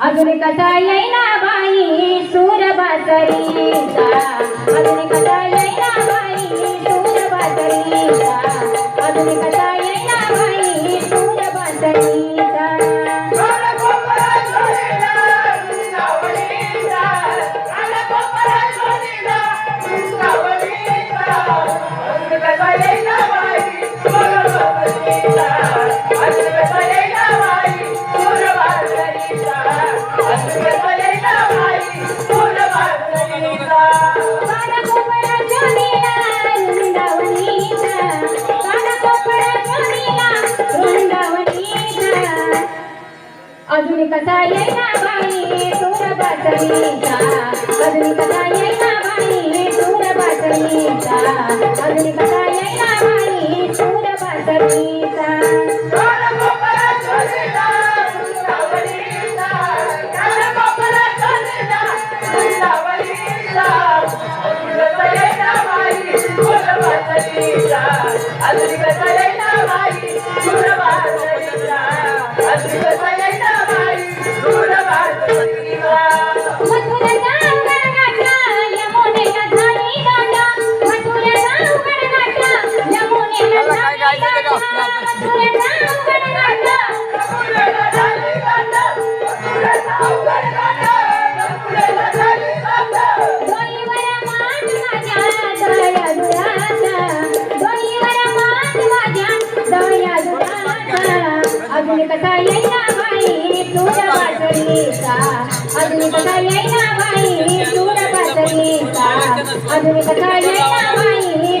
अजून कसा येईना बाई सूर बासरीचा अजून कसा येईना बाई सूर बासरीचा अजून कसा अजून कसा येईना बाई सूर बासरीचा अजून कसा येईना बाई सूर बासरीचा अजून कसा येईना बाई सूर बासरीचा मथुरा अजून कसा येईना बाई सूर बासरीचा अजून कसा येईना बाई सूर बासरीचा अजून कसा येईना बाई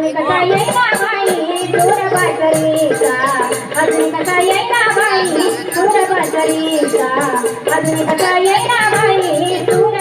अजून कसा येईना बाई दूर बासरीचा अजून कसा येईना बाई दूर बासरीचा अजून कसा येईना बाई दूर